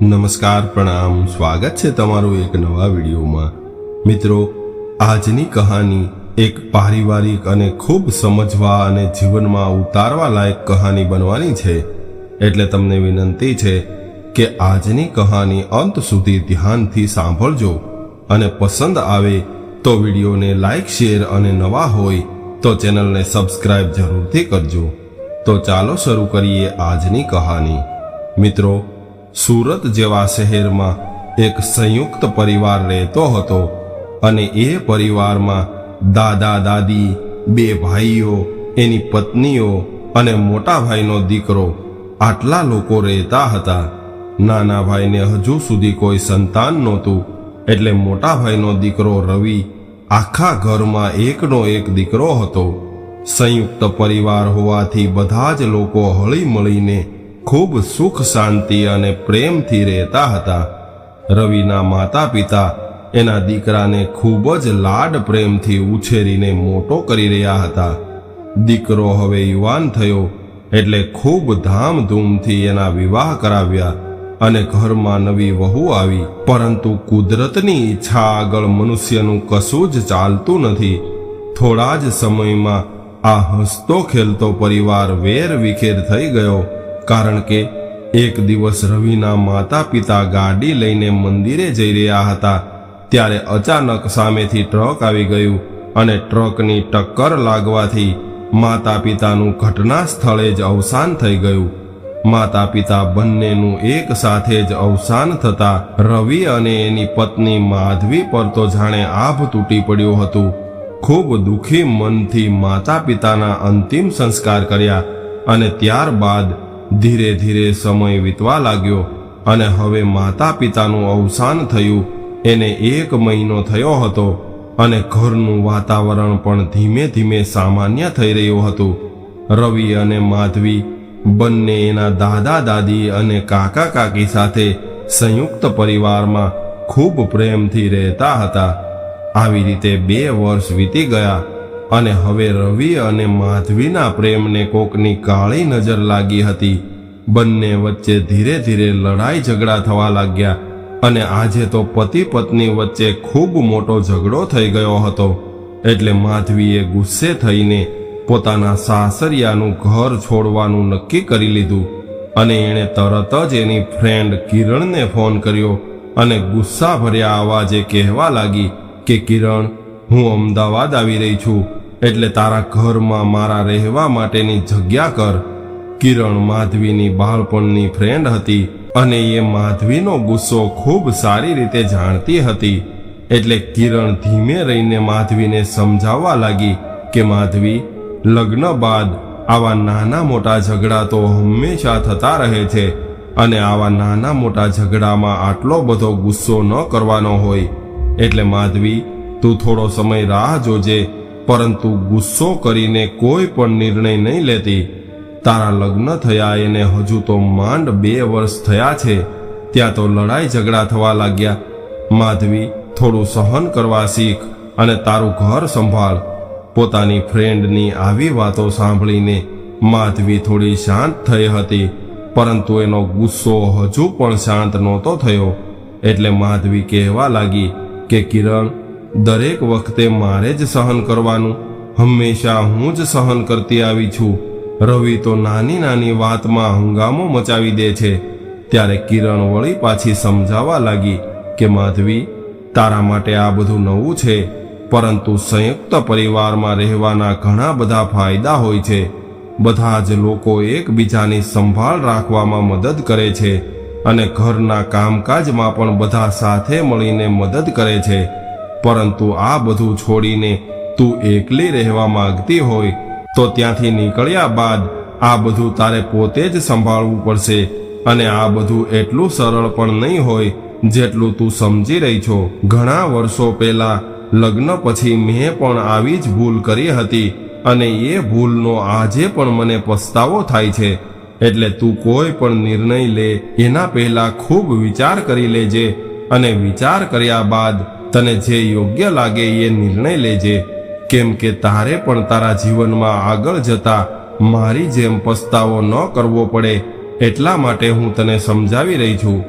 નમસ્કાર, પ્રણામ, સ્વાગત છે તમારું એક નવા વિડીયોમાં. મિત્રો, આજની કહાની એક પારિવારિક અને ખૂબ સમજવા અને જીવનમાં ઉતારવા લાયક કહાની બનવાની છે. એટલે તમને વિનંતી છે કે આજની કહાની અંત સુધી ધ્યાનથી સાંભળજો અને પસંદ આવે તો વિડીયોને લાઈક, શેર અને નવા હોય તો ચેનલને સબસ્ક્રાઇબ જરૂરથી કરજો. તો ચાલો શરૂ કરીએ આજની કહાની. મિત્રો સુરત જેવા શહેરમાં એક સંયુક્ત પરિવાર રહેતો હતો અને એ પરિવારમાં દાદા, દાદી, બે ભાઈઓ, એની પત્નીઓ અને મોટા ભાઈનો દીકરો આટલા લોકો રહેતા હતા. નાના ભાઈને હજુ સુધી કોઈ સંતાન નહોતું, એટલે મોટા ભાઈનો દીકરો રવિ આખા ઘરમાં એકનો એક દીકરો હતો. સંયુક્ત પરિવાર હોવાથી બધા જ લોકો હળી મળીને ખૂબ સુખ શાંતિ અને પ્રેમથી રહેતા હતા. રવિના માતા પિતા એના દીકરાને ખૂબ જ લાડ પ્રેમથી ઉછેરીને મોટો કરી રહ્યા હતા. દીકરો હવે યુવાન થયો એટલે ખૂબ ધામધૂમથી એના વિવાહ કરાવ્યા અને ઘરમાં નવી વહુ આવી. પરંતુ કુદરતની ઈચ્છા આગળ મનુષ્યનું કશું જ ચાલતું નથી. થોડા જ સમયમાં આ હસતો ખેલતો પરિવાર વેર વિખેર થઈ ગયો. કારણ કે એક દિવસ રવિના માતા પિતા ગાડી લઈને મંદિરે જઈ રહ્યા હતા, ત્યારે અચાનક સામેથી ટ્રક આવી ગયું અને ટ્રકની ટક્કર લાગવાથી માતા પિતાનું ઘટના સ્થળે જ અવસાન થઈ ગયું. માતા પિતા બંનેનું એક સાથે જ અવસાન થતા રવિ અને એની પત્ની માધવી પર તો જાણે આભ તૂટી પડ્યું હતું. ખૂબ દુઃખી મનથી માતા પિતાના અંતિમ સંસ્કાર કર્યા અને ત્યારબાદ ધીરે ધીરે સમય વીતવા લાગ્યો અને હવે માતા પિતાનું અવસાન થયું. એને એક મહિનો થયો હતો અને ઘરનું વાતાવરણ પણ ધીમે ધીમે સામાન્ય થઈ રહ્યું હતું. રવિ અને માધવી બંને એના દાદા દાદી અને કાકા કાકી સાથે સંયુક્ત પરિવારમાં ખૂબ પ્રેમથી રહેતા હતા. આવી રીતે બે વર્ષ વીતી ગયા અને હવે રવિ અને માધવીના પ્રેમને કોકની કાળી નજર લાગી હતી. બંને વચ્ચે ધીરે ધીરે લડાઈ ઝઘડા થવા લાગ્યા અને આજે તો પતિ પત્ની વચ્ચે ખૂબ મોટો ઝઘડો થઈ ગયો હતો. એટલે માધવીએ ગુસ્સે થઈને પોતાના સાસરિયાનું ઘર છોડવાનું નક્કી કરી લીધું અને એણે તરત જ એની ફ્રેન્ડ કિરણને ફોન કર્યો અને ગુસ્સા ભર્યા અવાજે કહેવા લાગી કે કિરણ, હું અમદાવાદ આવી રહી છું. એટલે તારા ઘરમાં મારા રહેવા માટેની જગ્યા કર. કિરણ માધવીની બાળપણની ફ્રેન્ડ હતી અને એ માધવીનો ગુસ્સો ખૂબ સારી રીતે જાણતી હતી. એટલે કિરણ ધીમે રહીને માધવીને સમજાવવા લાગી કે માધવી, લગ્ન બાદ આવા નાના મોટા ઝઘડા તો હંમેશા થતા રહે છે અને આવા નાના મોટા ઝઘડામાં આટલો બધો ગુસ્સો ન કરવાનો હોય. એટલે માધવી, તું થોડો સમય રાહ જોજે પરંતુ ગુસ્સો કરીને કોઈ પણ નિર્ણય નહીં લેતી. તારા લગ્ન થયા, એને હજુ તો માંડ બે વર્ષ થયા છે. ત્યાં તો લડાઈ ઝઘડા થવા લાગ્યા. માધવી થોડું સહન કરવા શીખ અને તારું ઘર સંભાળ. પોતાની ફ્રેન્ડની આવી વાતો સાંભળીને માધવી થોડી શાંત થઈ હતી, પરંતુ એનો ગુસ્સો હજુ પણ શાંત નહોતો થયો. એટલે માધવી કહેવા લાગી કે કિરણ દરેક વખતે મારે જ સહન કરવાનું. હંમેશા હું જ સહન કરતી આવી છું. રવિ તો નાની નાની વાતમાં હંગામો મચાવી દે છે. ત્યારે કિરણ વળી પાછી સમજાવવા લાગી કે, માધવી, તારા માટે આ બધું નવું છે. પરંતુ સંયુક્ત પરિવારમાં રહેવાના ઘણા બધા ફાયદા હોય છે. બધા જ લોકો એકબીજાની સંભાળ રાખવામાં મદદ કરે છે અને ઘરના કામકાજમાં પણ બધા સાથે મળીને મદદ કરે છે. પરંતુ આ બધું છોડીને તું એકલી રહેવા માંગતી હોય, તો ત્યાંથી નીકળ્યા બાદ આ બધું તારે પોતે જ સંભાળવું પડશે અને આ બધું એટલું સરળ પણ નહીં હોય જેટલું તું સમજી રહી છો. ઘણા વર્ષો પહેલા લગ્ન પછી મેં પણ આવી જ ભૂલ કરી હતી અને એ ભૂલનો આજે પણ મને પસ્તાવો થાય છે. એટલે તું કોઈ પણ નિર્ણય લે, એના પહેલા ખૂબ વિચાર કરી લેજે અને વિચાર કર્યા બાદ તને જે યોગ્ય લાગે એ નિર્ણય લેજે. કેમ કે તારે પણ તારા જીવનમાં આગળ જતા મારી જેમ પસ્તાવો ન કરવો પડે. એટલા માટે હું તને સમજાવી રહી છું.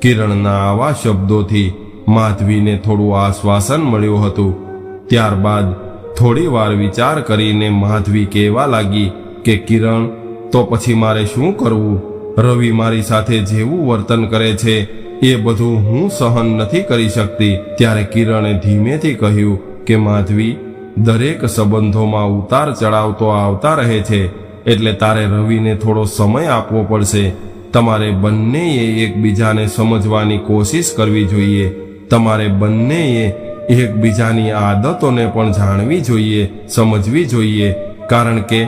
કિરણના આવા શબ્દોથી માધવીને થોડું આશ્વાસન મળ્યું હતું. ત્યારબાદ થોડી વાર વિચાર કરીને માધવી કહેવા લાગી કે, કિરણ, તો પછી મારે શું કરવું? રવિ મારી સાથે જેવું વર્તન કરે છે. એ બધું હું સહન નથી કરી શકતી. ત્યારે કિરણે ધીમેથી કહ્યું કે, માધવી, દરેક સંબંધોમાં ઉતાર ચડાવ તો આવતા રહે છે, એટલે તારે રવિને થોડો સમય આપવો પડશે. તમારે બંનેએ એકબીજાને સમજવાની કોશિશ કરવી જોઈએ. તમારે બંનેએ એકબીજાની આદતોને પણ જાણવી જોઈએ, સમજવી જોઈએ. કારણ કે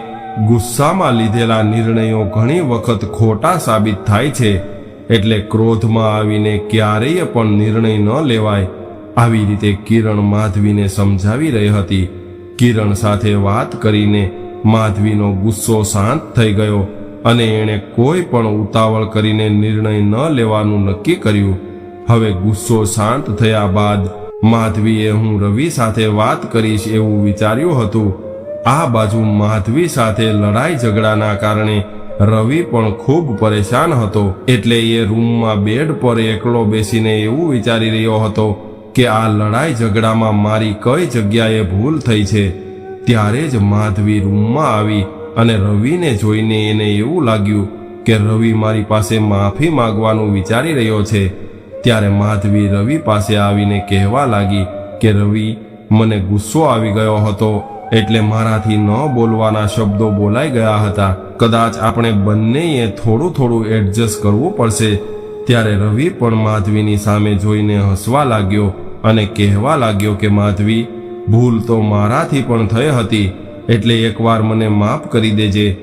ગુસ્સામાં લીધેલા નિર્ણયો ઘણી વખત ખોટા સાબિત થાય છે. એટલે ક્રોધમાં આવીને ક્યારેય પણ નિર્ણય ન લેવાય. આવી રીતે કિરણ માધવીને સમજાવી રહી હતી. કિરણ સાથે વાત કરીને માધવીનો ગુસ્સો શાંત થઈ ગયો અને એણે કોઈ પણ ઉતાવળ કરીને નિર્ણય ન લેવાનું નક્કી કર્યું. હવે ગુસ્સો શાંત થયા બાદ માધવીએ હું રવિ સાથે વાત કરીશ એવું વિચાર્યું હતું. આ બાજુ માધવી સાથે લડાઈ ઝઘડાના કારણે રવિ પણ ખૂબ પરેશાન હતો. એટલે એ રૂમમાં બેડ પર એકલો બેસીને એવું વિચારી રહ્યો હતો કે આ લડાઈ ઝઘડામાં મારી કઈ જગ્યાએ ભૂલ થઈ છે. ત્યારે જ માધવી રૂમમાં આવી અને રવિને જોઈને એને એવું લાગ્યું કે રવિ મારી પાસે માફી માગવાનું વિચારી રહ્યો છે. ત્યારે માધવી રવિ પાસે આવીને કહેવા લાગી કે રવિ, મને ગુસ્સો આવી ગયો હતો. એટલે મારાથી ન બોલવાના શબ્દો બોલાઈ ગયા હતા. કદાચ આપણે બંનેએ થોડું થોડું એડજસ્ટ કરવું પડશે. ત્યારે રવિ પણ માધવીની સામે જોઈને હસવા લાગ્યો અને કહેવા લાગ્યો કે, માધવી, ભૂલ તો મારાથી પણ થઈ હતી. એટલે એકવાર મને માફ કરી દેજે.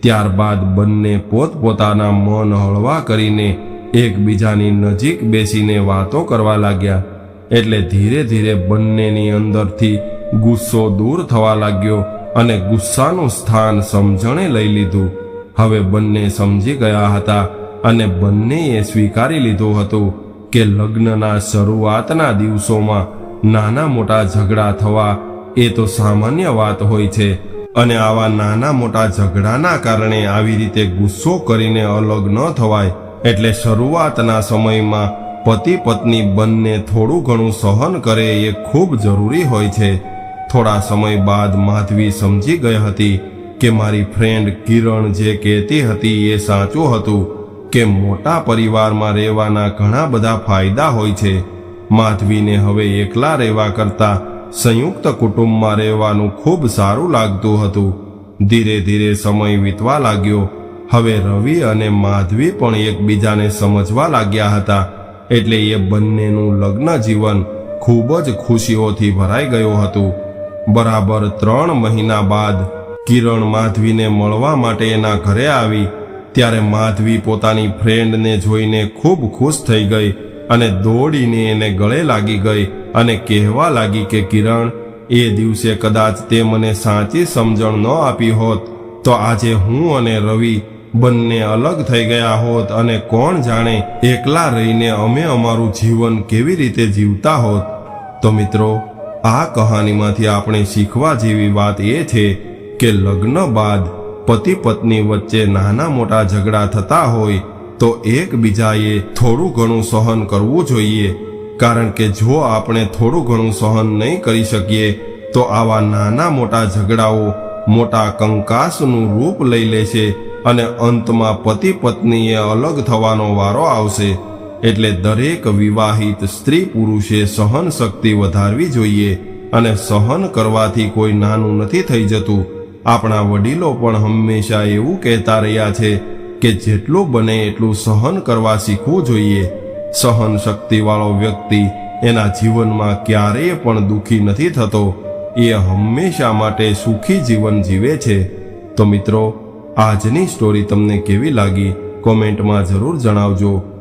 ત્યારબાદ બંને પોતપોતાના મન હળવા કરીને એકબીજાની નજીક બેસીને વાતો કરવા લાગ્યા. એટલે ધીરે ધીરે બંનેની અંદરથી ગુસ્સો દૂર થવા લાગ્યો અને ગુસ્સાનું સ્થાન સમજણે લઈ લીધું. હવે બંને સમજી ગયા હતા અને બંનેએ સ્વીકારી લીધું હતું કે લગ્નના શરૂઆતના દિવસોમાં નાના મોટા ઝઘડા થવા એ તો સામાન્ય વાત હોય છે અને આવા નાના મોટા ઝઘડાના કારણે આવી રીતે ગુસ્સો કરીને અલગ ન થવાય એટલે શરૂઆતના સમયમાં પતિ પત્ની બંને થોડું ઘણું સહન કરે એ ખૂબ જરૂરી હોય છે. થોડા સમય બાદ માધવી સમજી ગઈ હતી કે મારી ફ્રેન્ડ કિરણ જે કહેતી હતી એ સાચું હતું કે મોટા પરિવારમાં રહેવાના ઘણા બધા ફાયદા હોય છે. માધવીને હવે એકલા રહેવા કરતાં સંયુક્ત કુટુંબમાં રહેવાનું ખૂબ સારું લાગતું હતું. ધીરે ધીરે સમય વીતવા લાગ્યો. હવે રવિ અને માધવી પણ એકબીજાને સમજવા લાગ્યા હતા. એટલે એ બંનેનું લગ્ન જીવન ખૂબ જ ખુશીઓથી ભરાઈ ગયું હતું. બરાબર ત્રણ મહિના બાદ કિરણ માધવીને મળવા માટે એના ઘરે આવી. ત્યારે માધવી પોતાની ફ્રેન્ડને જોઈને ખૂબ ખુશ થઈ ગઈ અને દોડીને એને ગળે લાગી ગઈ અને કહેવા લાગી કે, કિરણ, એ દિવસે કદાચ તે મને સાચી સમજણ ન આપી હોત, તો આજે હું અને રવિ બંને અલગ થઈ ગયા હોત અને કોણ જાણે એકલા રહીને અમે અમારું જીવન કેવી રીતે જીવતા હોત. તો મિત્રો આ કહાનીમાંથી આપણે શીખવા જેવી વાત એ છે કે લગ્ન બાદ પતિ પત્ની વચ્ચે નાના મોટા ઝઘડા થતા હોય તો એકબીજાએ થોડું ઘણું સહન કરવું જોઈએ. કારણ કે જો આપણે થોડું ઘણું સહન નહીં કરી શકીએ, તો આવા નાના મોટા ઝઘડાઓ મોટા કંકાસનું રૂપ લઈ લેશે અને અંતમાં પતિ પત્નીએ અલગ થવાનો વારો આવશે. એટલે દરેક વિવાહિત સ્ત્રી પુરુષે સહન શક્તિ વધારવી જોઈએ અને સહન કરવાથી કોઈ નાનું નથી થઈ જતું. આપણા વડીલો પણ હંમેશા એવું કહેતા રહ્યા છે કે જેટલું બને એટલું સહન કરવા શીખવું જોઈએ. સહન શક્તિવાળો વ્યક્તિ એના જીવનમાં ક્યારેય પણ દુઃખી નથી થતો. એ હંમેશા માટે સુખી જીવન જીવે છે. તો મિત્રો, આજની સ્ટોરી તમને કેવી લાગી? કોમેન્ટમાં જરૂર જણાવજો.